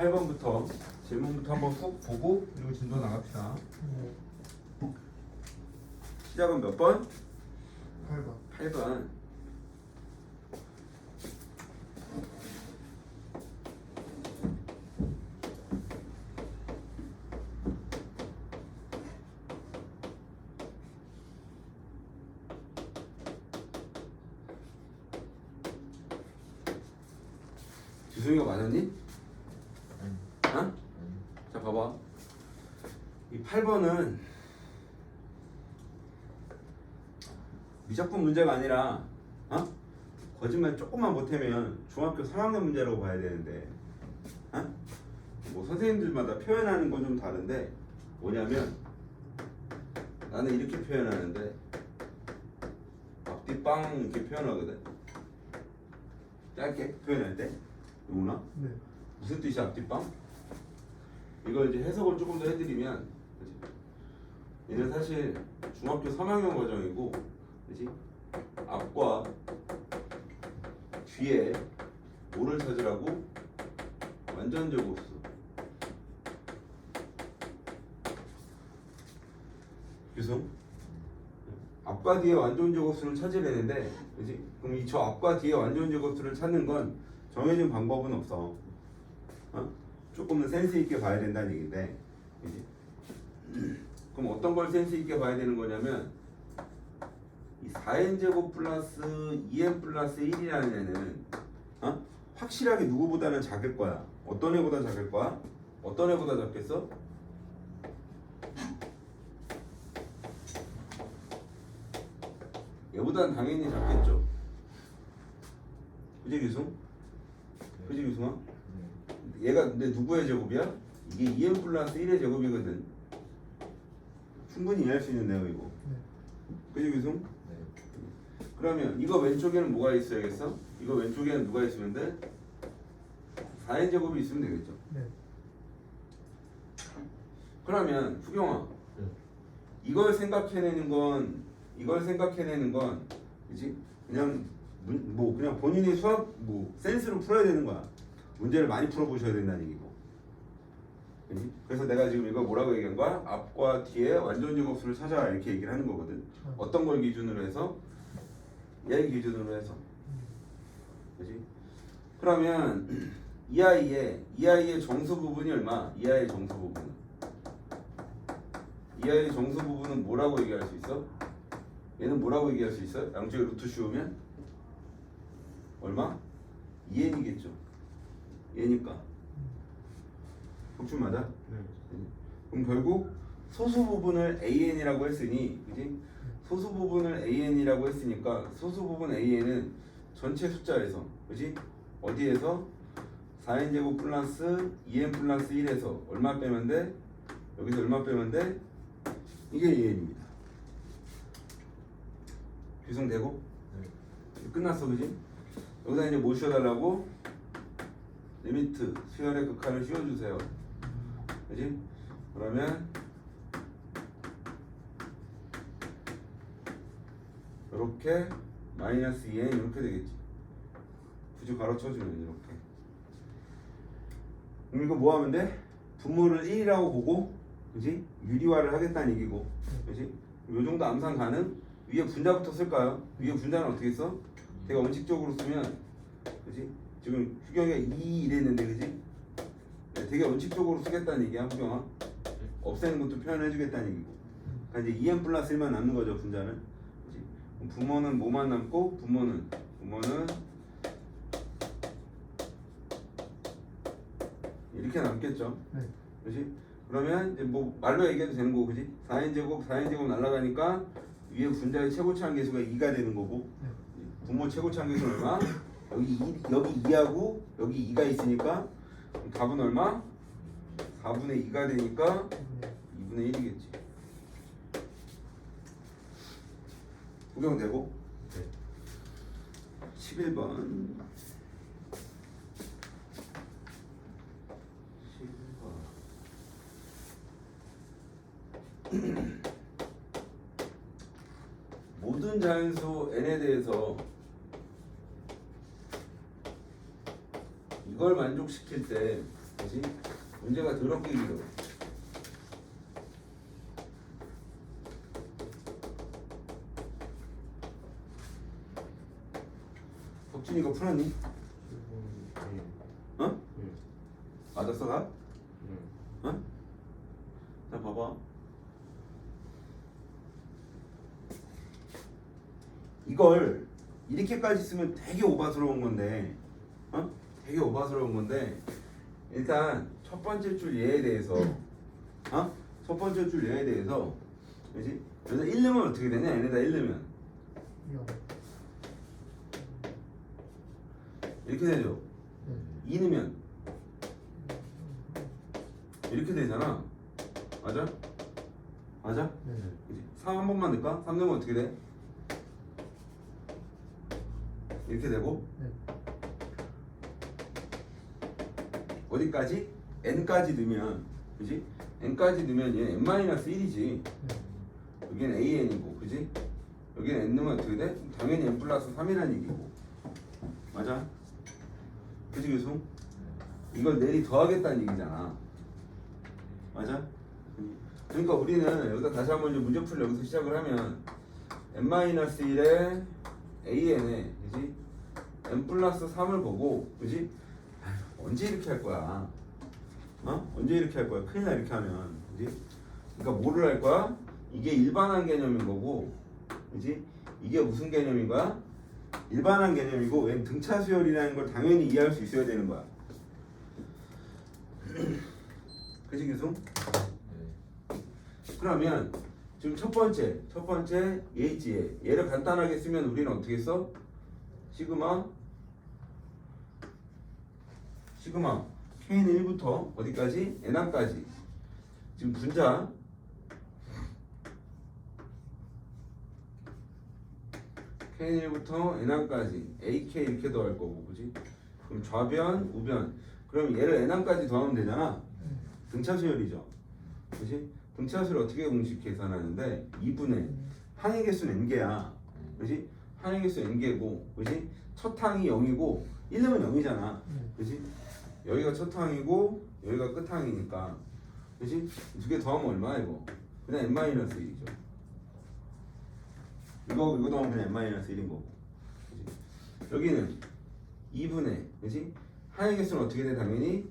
8번부터 질문부터 한번 훅 보고 그리고 진도 나갑시다. 시작은 몇 번? 8번 8번. 주승이가 맞았니? 어? 자 봐봐 이 8번은 미적분 문제가 아니라 어? 거짓말 조금만 못하면 중학교 3학년 문제라고 봐야 되는데 어? 뭐 선생님들마다 표현하는 건 좀 다른데 뭐냐면 나는 이렇게 표현하는데 앞뒤 빵 이렇게 표현하거든 짧게 표현할 때 누구나 네 무슨 뜻이 앞뒷방? 이걸 이제 해석을 조금 더 해드리면 그치? 얘는 사실 중학교 3학년 과정이고 그치? 앞과 뒤에 뭐를 찾으라고? 완전 제곱수 유승 앞과 뒤에 완전 제곱수를 찾으려는데 그치? 그럼 이 저 앞과 뒤에 완전 제곱수를 찾는 건 정해진 방법은 없어 어? 조금은 센스 있게 봐야 된다는 얘기인데 그지? 그럼 어떤 걸 센스 있게 봐야 되는 거냐면 이 4n 제곱 플러스 2n 플러스 1이라는 애는 어? 확실하게 누구보다는 작을 거야 어떤 애보다 작을 거야? 어떤 애보다 작겠어? 얘보다는 당연히 작겠죠 그지 규승? 그지 규승아? 얘가 근데 누구의 제곱이야? 이게 2n 플러스 1의 제곱이거든. 충분히 이해할 수 있는 내용이고. 그지 규승? 그러면 이거 왼쪽에는 뭐가 있어야겠어? 이거 왼쪽에는 누가 있으면 돼? 4n 제곱이 있으면 되겠죠. 네. 그러면 후경아, 이걸 생각해내는 건 이걸 생각해내는 건 그지? 그냥 문, 뭐 그냥 본인의 수학 뭐 센스로 풀어야 되는 거야. 문제를 많이 풀어보셔야 된다는 얘기고. 그지? 그래서 내가 지금 이거 뭐라고 얘기한 거야? 앞과 뒤에 완전 제곱수를 찾아라 이렇게 얘기를 하는 거거든. 어떤 걸 기준으로 해서? 얘 기준으로 해서. 그지? 그러면 이 아이의 이 아이의 정수 부분이 얼마? 이 아이의 정수 부분은 이 아이의 정수 부분은 뭐라고 얘기할 수 있어? 얘는 뭐라고 얘기할 수 있어? 양쪽에 루트 씌우면 얼마? 2n이겠죠. 얘니까. 복출 맞아? 그럼 결국 소수 부분을 an이라고 했으니, 그지? 소수 부분을 an이라고 했으니까 소수 부분 an은 전체 숫자에서, 그지? 어디에서 4n 제곱 플러스 2n 플러스 1에서 얼마 빼면 돼? 여기서 얼마 빼면 돼? 이게 an입니다. 규성되고? 끝났어, 그지? 여기다 이제 뭐 씌워달라고? 리미트 수열의 극한을 씌워주세요. 그지? 그러면 이렇게 마이너스 2n 이렇게 되겠지. 굳이 가로 쳐주면 이렇게. 그럼 이거 뭐 하면 돼? 분모를 1이라고 보고, 그지? 유리화를 하겠다는 얘기고, 그지? 요 정도 암산 가능? 위에 분자부터 쓸까요? 위에 분자는 어떻게 써? 내가 원칙적으로 쓰면, 그지? 지금 휴경이가 2 이랬는데, 그지? 네, 되게 원칙적으로 쓰겠다는 얘기야, 휴경아. 없애는 것도 표현해주겠다는 얘기고. 그러니까 이제 2n 플러스 1만 남는 거죠, 분자는. 부모는 뭐만 남고, 부모는, 부모는 이렇게 남겠죠. 네. 그지? 그러면 이제 뭐 말로 얘기해도 되는 거고, 그지? 4n 제곱, 4n 제곱 날라가니까 위에 분자의 최고치 한계수가 2가 되는 거고, 네. 분모 최고치 한계수는 얼마? 여기 2, 여기 2하고 여기 2가 있으니까 답은 얼마? 4분의 2가 되니까 2분의 1이겠지. 구경되고? 네. 11번. 11번. 모든 자연수 n에 대해서 이걸 만족시킬 때 그지 문제가 더럽게 길어 덕준이 이거 풀었니? 어? 맞았어 가? 어? 자 봐봐 이걸 이렇게까지 쓰면 되게 오바스러운 건데 어? 되게 오바스러운 건데 일단 첫 번째 줄 예에 대해서 어? 첫 번째 줄 예에 대해서 그지? 여기서 1 넣으면 어떻게 되냐 얘네다 1 넣으면 영. 이렇게 되죠 네. 2 넣으면 이렇게 되잖아 맞아? 맞아? 네. 그지? 3한 번만 넣을까? 3 넣으면 어떻게 돼? 이렇게 되고 네. 어디까지? n까지 넣으면 그지? n까지 넣으면 얘 n-1이지 네. 여기는 an이고 그지? 여기는 n 넣으면 어떻게 돼? 당연히 n 플러스 3이라는 얘기고 맞아? 그지 교수? 이걸 내리 더하겠다는 얘기잖아 맞아? 그러니까 우리는 여기다 다시 한번 문제풀이 여기서 시작을 하면 n-1에 an에 그지? n 플러스 3을 보고 그지? 언제 이렇게 할 거야? 어? 언제 이렇게 할 거야? 큰일 나 이렇게 하면 그지? 그러니까 뭐를 할 거야? 이게 일반한 개념인 거고 그지? 이게 무슨 개념인 거야? 일반한 개념이고 웬 등차 수열이라는 걸 당연히 이해할 수 있어야 되는 거야 그지 교수? 그러면 지금 첫 번째 첫 번째 얘. 얘를 간단하게 쓰면 우리는 어떻게 써? 시그마 시그마 k는 1부터 어디까지? n항까지 지금 분자 k는 1부터 n항까지 ak 이렇게 더할 거고 그지? 그럼 좌변 우변 그럼 얘를 n항까지 더하면 되잖아 등차 수열이죠 그지? 등차 수열 어떻게 공식 계산하는데 2분의 항의 개수는 n개야 그지? 항의 개수 n개고 그지? 첫 항이 0이고 1은 0이잖아 네. 그지? 여기가 첫 항이고 여기가 끝 항이니까 그지? 두 개 더하면 얼마야 이거? 그냥 n-1이죠 이거 이거 더하면 그냥 n-1인 거고 그지? 여기는 2분의 그지? 항의 개수는 어떻게 돼 당연히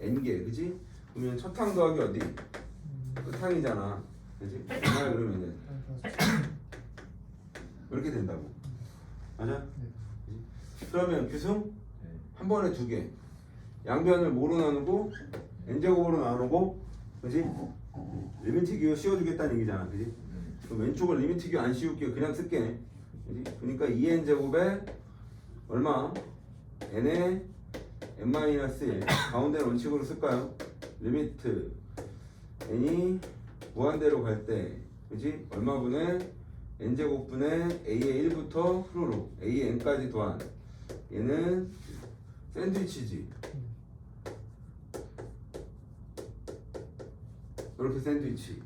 n개 그지? 그러면 첫 항 더하기 어디? 음. 끝 항이잖아 그지? 얼마야 그러면은 한 플러스. 이렇게 된다고 맞아? 네. 그러면 규승 한 번에 두 개. 양변을 뭐로 나누고 n제곱으로 나누고 그지? 리미트 기호 씌워주겠다는 얘기잖아 그지? 그럼 왼쪽을 리미트 기호 안 씌울게 그냥 쓸게? 그러니까 2n 제곱에 얼마? n에 n-1 가운데 원칙으로 쓸까요? 리미트 n이 무한대로 갈 때 그지? 얼마분의 n제곱분의 a의 1부터 흐르르 a의 n까지 더한 얘는 샌드위치지 이렇게 샌드위치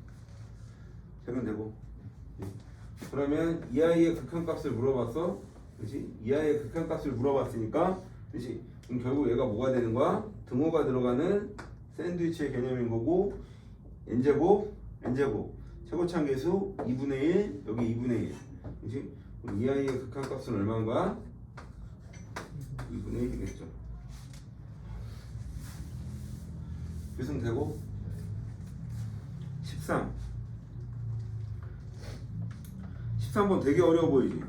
되면 되고 그러면 이 아이의 극한값을 물어봤어 그지? 이 아이의 극한값을 물어봤으니까 그지? 그럼 결국 얘가 뭐가 되는 거야? 등호가 들어가는 샌드위치의 개념인 거고 n제곱 n제곱. 최고창 계수 2분의 1 여기 2분의 1 그지? 그럼 이 아이의 극한값은 얼마인 거야? 2분의 1이겠죠. 유승되고 13 13번 되게 어려워 보이지?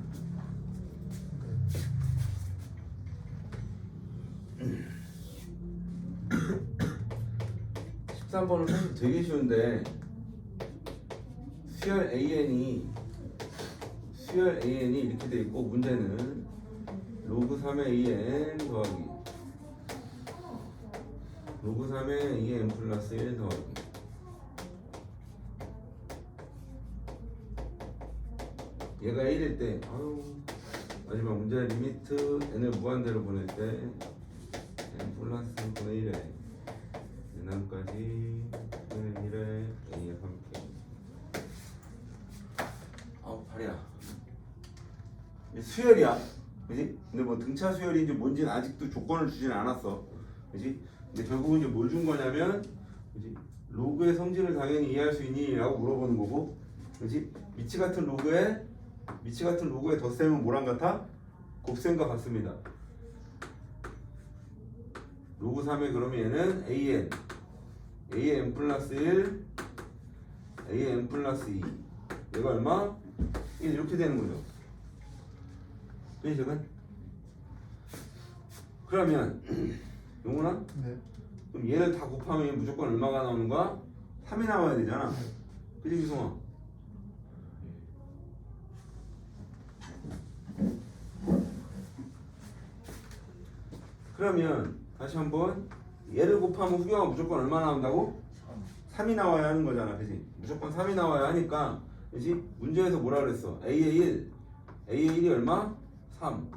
십삼 번은 사실 되게 쉬운데 수열 AN이 수열 AN이 이렇게 돼 있고 문제는 로그 3의 2n 더하기 로그 3의 2n 플러스 1 더하기 얘가 1일 때 아유 마지막 문제 리미트 n을 무한대로 보낼 때 n 플러스 3분의 1에 n함까지 분의 1에 a의 3k 아우 이게 수열이야. 그지? 근데 뭐 등차 수열인지 뭔지는 아직도 조건을 주진 않았어. 그지? 근데 결국은 이제 뭘 준 거냐면 그지? 로그의 성질을 당연히 이해할 수 있니?라고 물어보는 거고 그지? 미치 같은 로그에 미치 같은 로그의 덧셈은 뭐랑 같아? 곱셈과 같습니다. 로그 3에 그러면 얘는 an an 플러스 1 an 플러스 2 얘가 얼마? 1 이렇게 되는 거죠. 잠깐 그러면 용훈아 네. 그럼 얘를 다 곱하면 무조건 얼마가 나오는 거야? 3이 나와야 되잖아. 그지 기성아? 그러면 다시 한번 얘를 곱하면 후경가 무조건 얼마 나온다고? 3이 나와야 하는 거잖아. 그지? 무조건 3이 나와야 하니까 그지? 문제에서 뭐라 그랬어? A의 1 A의 1이 얼마? 3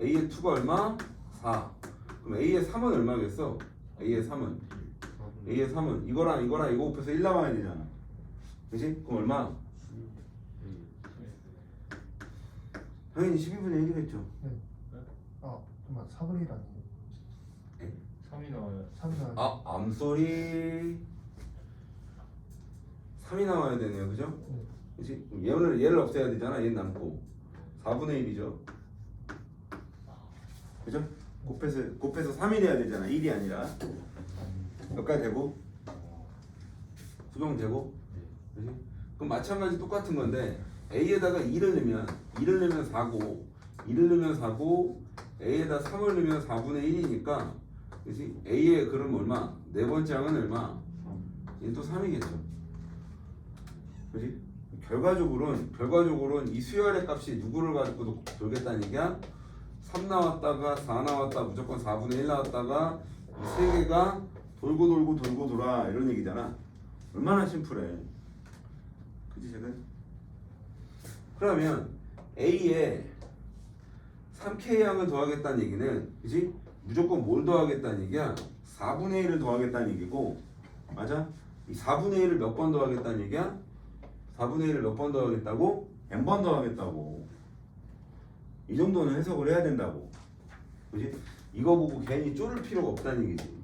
A의 2가 얼마? 4 그럼 A의 3은 얼마겠어? A의 3은 A의 3은 이거랑 이거랑 이거 곱해서 1 나와야 되잖아. 그지? 그럼 얼마? 당연히 12분의 1이겠죠. 아 잠깐 4분의 1 아니에요? 3이 나와요. 3이 나와요. 아, 암소리 3이 나와야 되네요. 그죠? 네. 그지? 그럼 얘를 얘를 없애야 되잖아. 얘는 남고 4분의 1이죠. 그죠? 곱해서 곱해서 3이 돼야 되잖아. 1이 아니라. 여기까지 되고 수정 되고 그지? 그럼 마찬가지 똑같은 건데 A에다가 2를 넣으면 2를 넣으면 4고 2를 넣으면 4고 A에다 3을 넣으면 4분의 1이니까 그지? A의 그럼 얼마? 네 번째 항은 얼마? 얘는 또 3이겠죠. 그지? 결과적으로는 결과적으로는 이 수열의 값이 누구를 가지고 돌겠다는 얘기야? 3 나왔다가 4 나왔다 무조건 4분의 1 나왔다가 이세 개가 돌고 돌고 돌고 돌아 이런 얘기잖아. 얼마나 심플해. 그지 제가? 그러면 A에 3K 양을 더하겠다는 얘기는 그지? 무조건 뭘 더하겠다는 얘기야? 4분의 1을 더하겠다는 얘기고 맞아? 이 4분의 1을 몇 번 더하겠다는 얘기야? 4분의 1을 몇 번 더하겠다고? n번 더하겠다고 이 정도는 해석을 해야 된다고 그지? 이거 보고 괜히 쫄을 필요가 없다는 얘기지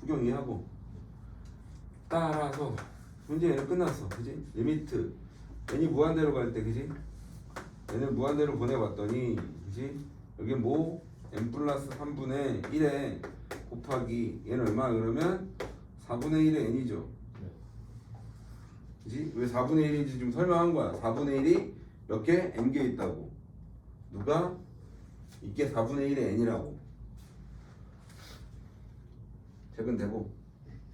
구경 이해하고 따라서 문제 얘는 끝났어 그지? 리미트 n이 무한대로 갈 때 그지? 얘는 무한대로 보내봤더니 그지? 여기 뭐 n 플러스 3분의 1에 곱하기 얘는 얼마 그러면 4분의 1의 n이죠 그지? 왜 4분의 1인지 좀 설명한 거야 4분의 1이 몇 개? n개 있다고 누가? 이게 4분의 1의 n이라고 퇴근되고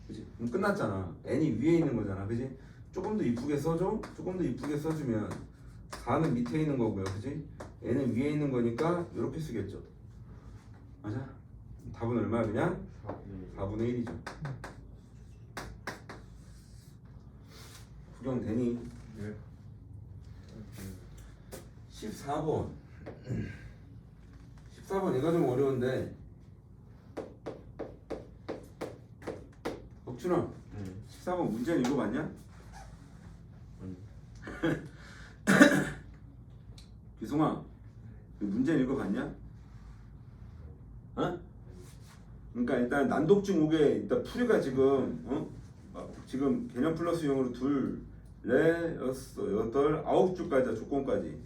그지? 그럼 끝났잖아 n이 위에 있는 거잖아 그지? 조금 더 이쁘게 써줘 조금 더 이쁘게 써주면 4는 밑에 있는 거고요 그지? n은 위에 있는 거니까 이렇게 쓰겠죠 맞아? 답은 얼마 그냥? 4분의 1이죠 구경되니? 네. 14번 14번 얘가 좀 어려운데 덕준아 네. 14번 문제는 읽어봤냐? 기송아 그 문제는 읽어봤냐? 어? 그러니까 일단 난독증 오게 일단 풀이가 지금 어? 막 지금 개념 플러스 용으로 둘, 넷, 여섯, 여덟, 아홉 줄까지다 조건까지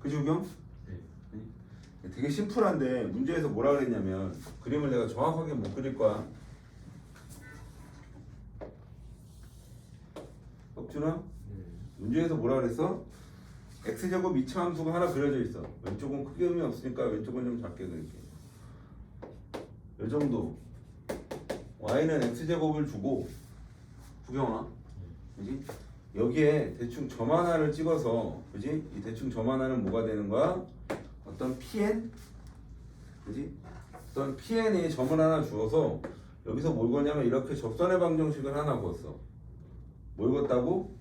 그지 우경? 네. 되게 심플한데 문제에서 뭐라 그랬냐면 그림을 내가 정확하게 못 그릴 거야 덕준아 네. 문제에서 뭐라 그랬어? X제곱 이차함수가 하나 그려져 있어 왼쪽은 크게 의미 없으니까 왼쪽은 좀 작게 그릴게 이 정도 y는 x제곱을 주고 구경아 그지? 여기에 대충 점 하나를 찍어서 그지? 이 대충 점 하나는 뭐가 되는 거야? 어떤 pn 그지? 어떤 pn이 점을 하나 주어서 여기서 뭘 거냐면 이렇게 접선의 방정식을 하나 그었어 뭘 그었다고?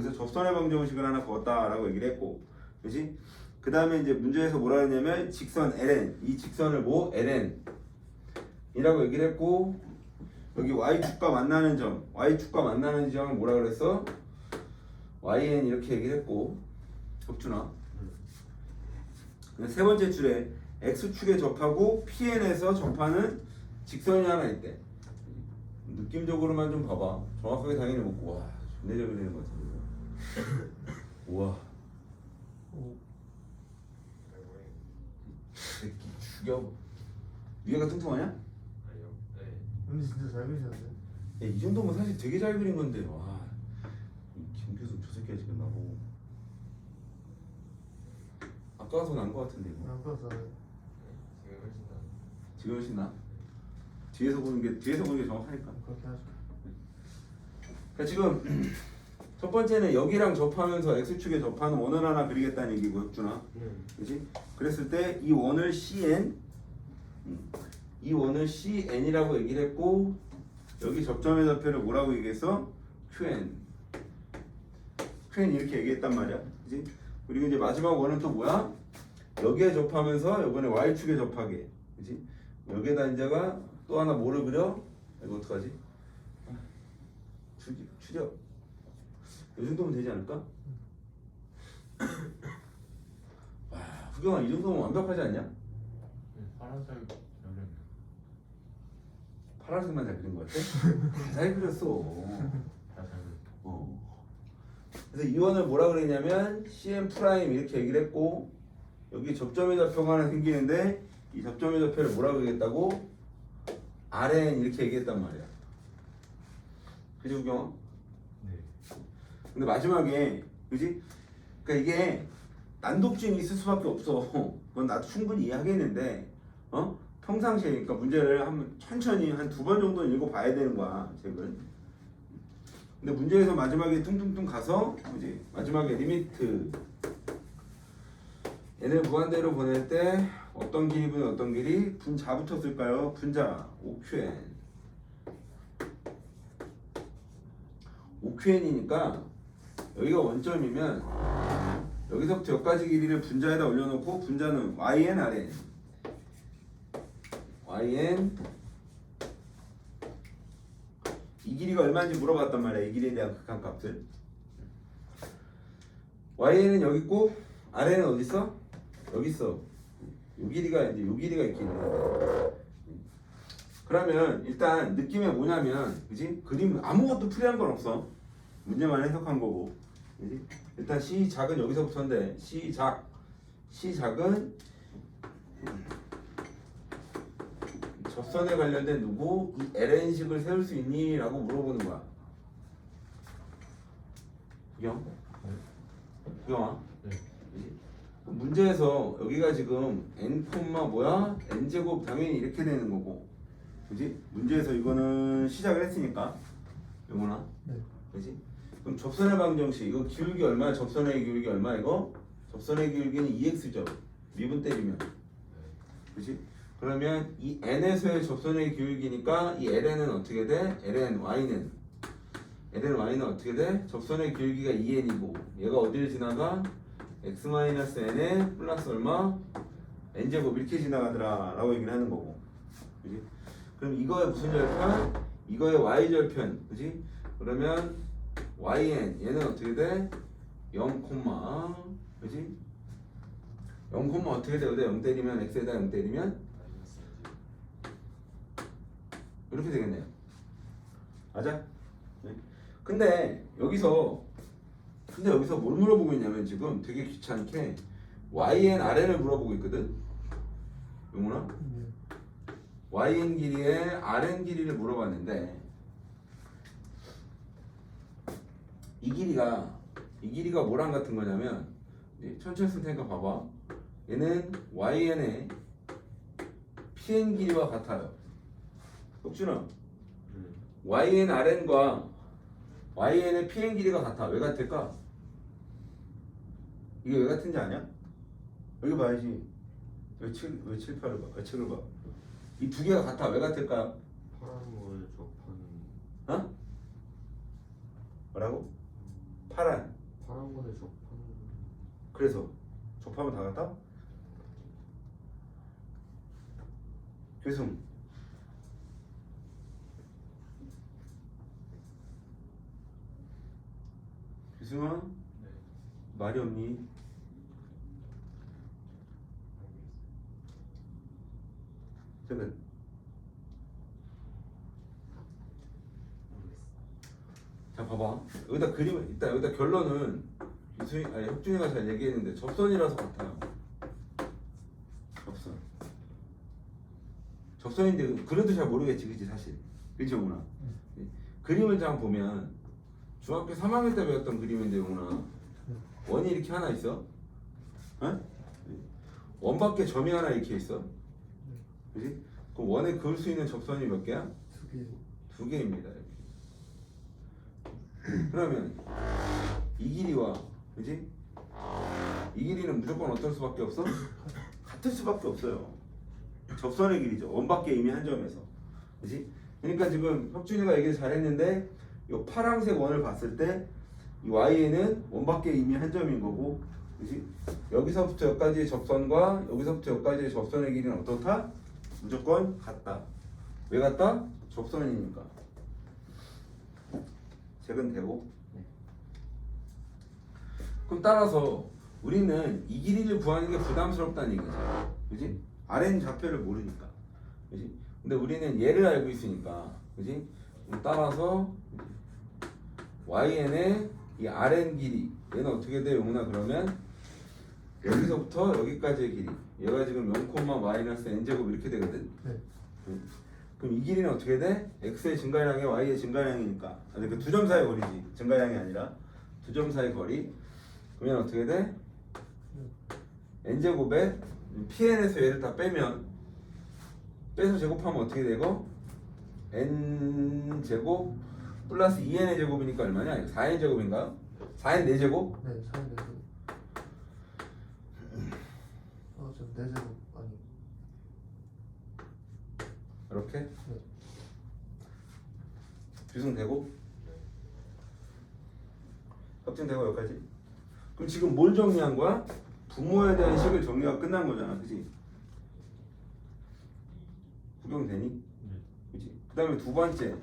여기서 접선의 방정식을 하나 그었다라고 얘기를 했고 그지? 그 다음에 이제 문제에서 뭐라 했냐면 직선 ln 이 직선을 뭐? ln 이라고 얘기를 했고 여기 y축과 만나는 점 y축과 만나는 점을 뭐라 그랬어? yn 이렇게 얘기를 했고 혁준아 세 번째 줄에 x축에 접하고 PN에서 접하는 직선이 하나 있대. 느낌적으로만 좀 봐봐. 정확하게 당연히 못 와. 존내 잘 그리는 것 같은데. 우와. 오, 새끼 죽여. 위에가 뚱뚱하냐? 아니요. 네. 근데 진짜 잘 그리셨는데. 야, 이 정도면 사실 되게 잘 그린 건데. 와. 이김 교수 저 새끼가 지금 나보고. 아까가 더 나은 것 같은데 이거. 안 봤어. 지금 훨씬 나. 지금 훨씬 나. 뒤에서 보는 게 뒤에서 보는 게 정확하니까. 그렇게 하죠. 그러니까 지금 첫 번째는 여기랑 접하면서 x축에 접하는 원을 하나 그리겠다는 얘기고 혁준아. 네. 그지? 그랬을 때 이 원을 cn 음, 이 원을 cn이라고 얘기를 했고 여기 접점의 좌표를 뭐라고 얘기했어? qn qn 이렇게 얘기했단 말이야 그지? 그리고 이제 마지막 원은 또 뭐야? 여기에 접하면서 이번에 y축에 접하게 그지? 여기에다 이제가 또 하나 뭐를 그려? 이거 어떡하지? 아, 추, 추려 이 정도면 되지 않을까? 와 후경아 이 정도면 완벽하지 않냐? 네, 파란색. 파란색만 잘 그린 것 같아? 다잘 그렸어 다잘 어. 그래서 이 원을 뭐라 그랬냐면 CM 프라임 이렇게 얘기를 했고 여기 접점의 좌표가 하나 생기는데 이 접점의 좌표를 뭐라고 얘기했다고? RN 이렇게 얘기했단 말이야 그지 후경아? 네. 근데 마지막에 그지? 그러니까 이게 난독증이 있을 수밖에 없어. 그건 나도 충분히 이해하겠는데 어? 평상시에 그러니까 문제를 한번 천천히 한 두 번 정도는 읽어봐야 되는 거야 책은. 근데 문제에서 마지막에 퉁퉁퉁 가서 그지? 마지막에 리미트 얘를 무한대로 보낼 때 어떤 길이 분 어떤 길이 분자부터 쓸까요? 분자 OQN OQN이니까 여기가 원점이면 여기서부터 여기까지 길이를 분자에다 올려놓고 분자는 yn rn yn. 이 길이가 얼마인지 물어봤단 말이야 이 길이에 대한 극한값을yn은 여기 있고 rn은 어디 있어? 여기 있어. 요 길이가 이제 요 길이가 있기는 그러면 일단 느낌이 뭐냐면 그지? 그림 아무것도 풀이한 건 없어. 문제만 해석한 거고 그지? 일단 시작은 여기서부터인데 시작 시작은 접선에 관련된 누구 이 LN식을 세울 수 있니? 라고 물어보는 거야 구경? 구경아 네. 그지? 문제에서 여기가 지금 n 콤마 뭐야? n 제곱 당연히 이렇게 되는 거고 그지? 문제에서 이거는 시작을 했으니까 영훈아 네. 접선의 방정식 이거 기울기 얼마야? 접선의 기울기 얼마 이거? 접선의 기울기는 2x죠 미분 때리면 그지? 그러면 이 n에서의 접선의 기울기니까 이 ln은 어떻게 돼? ln y는 ln y는 어떻게 돼? 접선의 기울기가 2n이고 얘가 어디를 지나가? x-n에 플러스 얼마? n제곱 이렇게 지나가더라 라고 얘기를 하는 거고 그지? 그럼 이거의 무슨 절편? 이거의 y절편 그지? 그러면 yn 얘는 어떻게 돼? 0, 그지? 0, 어떻게 되거든? 0 때리면 x에다 0 때리면 이렇게 되겠네요. 맞아? 네. 근데 여기서 근데 여기서 뭘 물어보고 있냐면 지금 되게 귀찮게 yn rn을 물어보고 있거든. 용훈아? 네. yn 길이에 rn 길이를 물어봤는데 이 길이가 이 길이가 뭐랑 같은 거냐면 천천히 쓸 테니까 봐봐 얘는yn의 pn 길이와 같아요 혁준아 yn rn과yn의 pn 길이가 같아 왜 같을까? 이게 왜 같은지 아냐? 여기 봐야지 왜 7, 왜 7, 8을 봐? 왜 책을 봐? 이 두 개가 같아 왜 같을까? 파란 거에 접하는 어? 뭐라고? 파란 파란 거에 접하는 그래서 접하면 다 같아? 교승 교승아 네. 말이 없니? 세븐. 자 봐봐 여기다 그림을 일단 여기다 결론은 이수희 아니 혁준이가 잘 얘기했는데 접선이라서 같아요 접선 접선인데 그래도 잘 모르겠지 그치 사실 그치 영훈아 예. 그림을 잘 보면 중학교 3학년 때 배웠던 그림인데 영훈아 원이 이렇게 하나 있어 어? 원 밖에 점이 하나 이렇게 있어 그지? 그럼 원에 그을 수 있는 접선이 몇 개야? 두 개. 두 개입니다. 그러면 이 길이와 그지? 이 길이는 무조건 어떨 수밖에 없어? 같을 수밖에 없어요. 접선의 길이죠. 원밖에 이미 한 점에서. 그지? 그러니까 지금 혁준이가 얘기 잘했는데 이 파란색 원을 봤을 때 이 y에는 원밖에 이미 한 점인 거고 그지? 여기서부터 여기까지의 접선과 여기서부터 여기까지의 접선의 길이는 어떻다? 무조건 같다. 왜 같다? 접선이니까. 색은 되고. 네. 그럼 따라서 우리는 이 길이를 구하는 게 부담스럽다는 얘기지. 그지? Rn 좌표를 모르니까. 그지? 근데 우리는 얘를 알고 있으니까. 그지? 그럼 따라서yn의 이 Rn 길이 얘는 어떻게 돼? 용나 그러면 여기서부터 여기까지의 길이 얘가 지금 0, 마이너스 n제곱 이렇게 되거든. 네. 그럼 이 길이는 어떻게 돼? x의 증가량에 y의 증가량이니까 아니 그두 점 사이 거리지 증가량이 아니라 두 점 사이 거리 그러면 어떻게 돼? n제곱에 pn에서 얘를 다 빼면 빼서 제곱하면 어떻게 되고? n제곱 플러스 2n의 제곱이니까 얼마냐? 4n 제곱인가요? 4n 4제곱? 네, 사인 네 제곱. 어, 전네 제곱 아니. 이렇게 네. 규승되고 확정되고 여기까지 그럼 지금 뭘 정리한 거야? 부모에 대한 식을 정리가 끝난 거잖아 그지? 구경되니? 네. 그지? 그 다음에 두 번째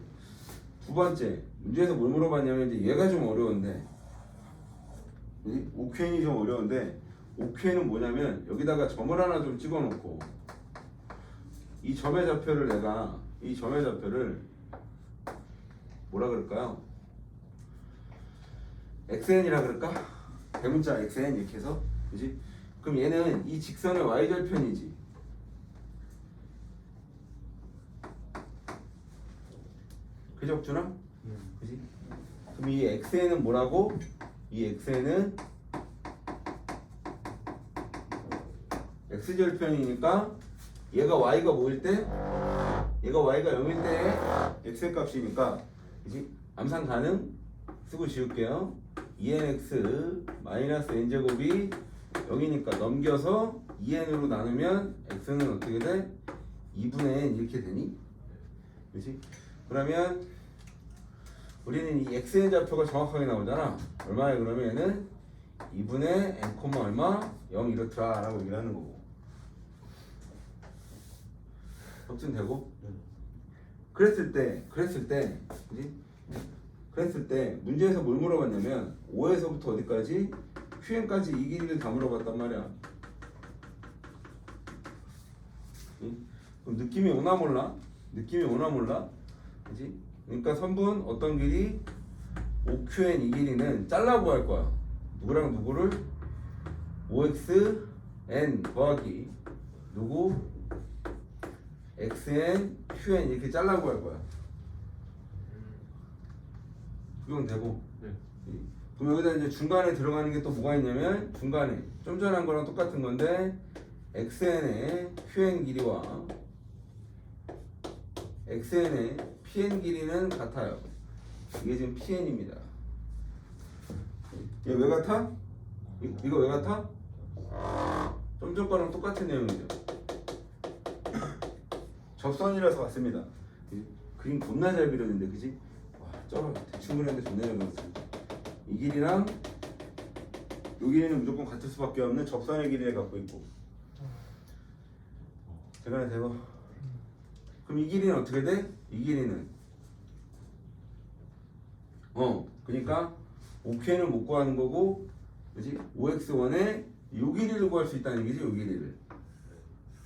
두 번째 문제에서 뭘 물어봤냐면 이제 얘가 좀 어려운데? 오큐엔이 좀 어려운데 오큐엔은 뭐냐면 여기다가 점을 하나 좀 찍어 놓고 이 점의 좌표를 내가 이 점의 좌표를 뭐라 그럴까요? xn이라 그럴까? 대문자 xn 이렇게 해서 그지? 그럼 얘는 이 직선의 y절편이지 그죠 옥준아? 네. 그지? 그럼 이 xn은 뭐라고? 이 xn은 x절편이니까 얘가 y가 뭐일 때? 얘가 y가 0일 때 x의 값이니까 그지? 암산 가능? 쓰고 지울게요 2nx 마이너스 n제곱이 0이니까 넘겨서 2n으로 나누면 x는 어떻게 돼? 2분의 n 이렇게 되니? 그지? 그러면 우리는 이 x의 좌표가 정확하게 나오잖아 얼마야 그러면 얘는 2분의 n 얼마? 0 이렇더라 라고 얘기를 하는 거고 네. 그랬을 때 그랬을 때 그지? 그랬을 때 문제에서 뭘 물어봤냐면 5에서부터 어디까지 qn까지 이 길이를 다 물어봤단 말이야 응? 그럼 느낌이 오나 몰라? 느낌이 오나 몰라? 그지? 그러니까 선분 어떤 길이 5qn 이 길이는 잘라고 할 거야 누구랑 누구를 5xn 더하기 누구 xn, qn 이렇게 잘라고 할 거야. 그건 되고. 네. 그럼 여기다 이제 중간에 들어가는 게 또 뭐가 있냐면 중간에 좀 전에 한 거랑 똑같은 건데 xn의 qn 길이와 xn의 pn 길이는 같아요. 이게 지금 pn입니다. 얘 왜 같아? 이, 이거 왜 같아? 좀 전 거랑 똑같은 내용이죠. 접선이라서 같습니다. 이 그림 겁나 잘 그렸는데 그지? 와, 쩔어 대충 그렸는데 잘 그렸어. 이 길이랑 요 길이는 무조건 같을 수밖에 없는 접선의 길이를 갖고 있고. 대간에 되고. 그럼 이 길이는 어떻게 돼? 이 길이는 어, 그러니까 5K는 못 구하는 거고, 그지? 5X1에 요 길이를 구할 수 있다는 얘기지, 요 길이를.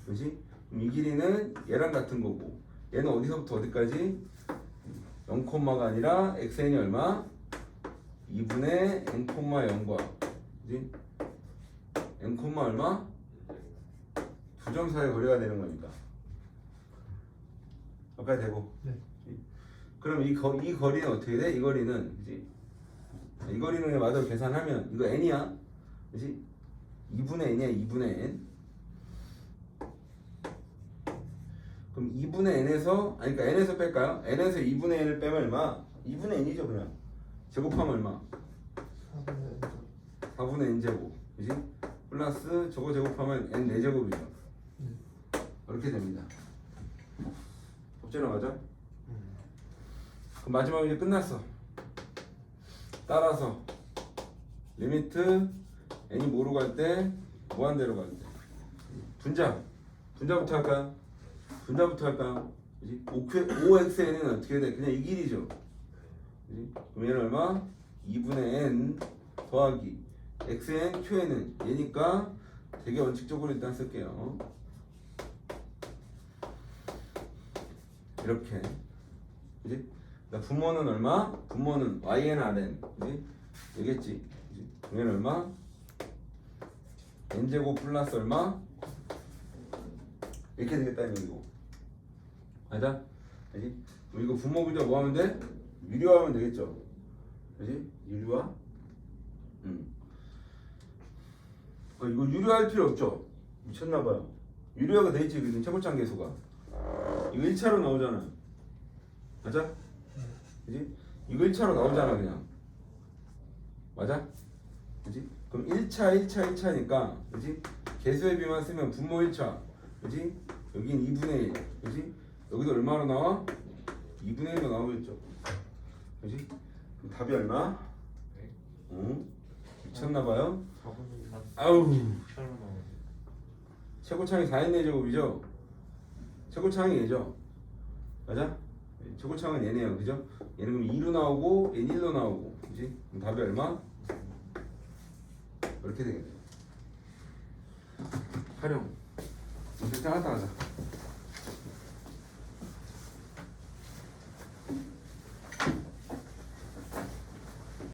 그지? 이 길이는 얘랑 같은 거고 얘는 어디서부터 어디까지 0콤마가 아니라 xn이 얼마? 2분의 n 콤마 0과 그지? n 콤마 얼마? 두 점 사이 거리가 되는 거니까 여기까지 되고 네. 그럼 이, 거, 이 거리는 어떻게 돼? 이 거리는 그지? 이 거리는 마저 계산하면 이거 n이야 그지? 2분의 n이야 2분의 n 그럼 2분의 n에서 아니 그러니까 n에서 뺄까요? n에서 2분의 n을 빼면 얼마? 2분의 n이죠 그냥 제곱하면 얼마? 4분의 4분의 n제곱 그지? 플러스 저거 제곱하면 n 4제곱이죠 이렇게 됩니다 법제로 맞아? 그럼 마지막에 이제 끝났어 따라서 리미트 n이 뭐로 갈 때 무한대로 갈 때 분자 분자부터 할까요? 분자부터 할까요? 그지? 5xn은 어떻게 돼? 그냥 이 길이죠 그지? 그럼 얘는 얼마? 2분의 n 더하기 xn qn은 얘니까 되게 원칙적으로 일단 쓸게요 이렇게 그지? 나 분모는 얼마? 분모는 yn rn 그지? 되겠지 그지? 얘는 얼마? n제곱 플러스 얼마? 이렇게 되겠다는 얘기고 맞 아? 그지? 그럼 이거 분모 분자 뭐 하면 돼? 유리화하면 되겠죠 그지? 유리화? 음. 어, 이거 유리화할 필요 없죠? 미쳤나봐요 유리화가 돼있지 그지? 최고창 계수가 이거 1차로 나오잖아 맞아? 그지? 이거 1차로 나오잖아 그냥 맞아? 그지? 그럼 1차 1차 1차니까 그지? 개수의 비만 쓰면 분모 1차 그지? 여긴 2분의 1 그지? 여기도 얼마로 나와? 2분의 1로 나오겠죠 그지? 답이 얼마? 네. 응? 미쳤나봐요? 4분의 3 아우 8로 나오네 최고창이 4인 4제곱이죠? 최고창이 얘죠? 맞아? 최고창은 얘네요 그죠? 얘는 그럼 2로 나오고 얘는 1로 나오고 그지? 그럼 답이 얼마? 이렇게 되겠네요 활용 이렇게 하다 하자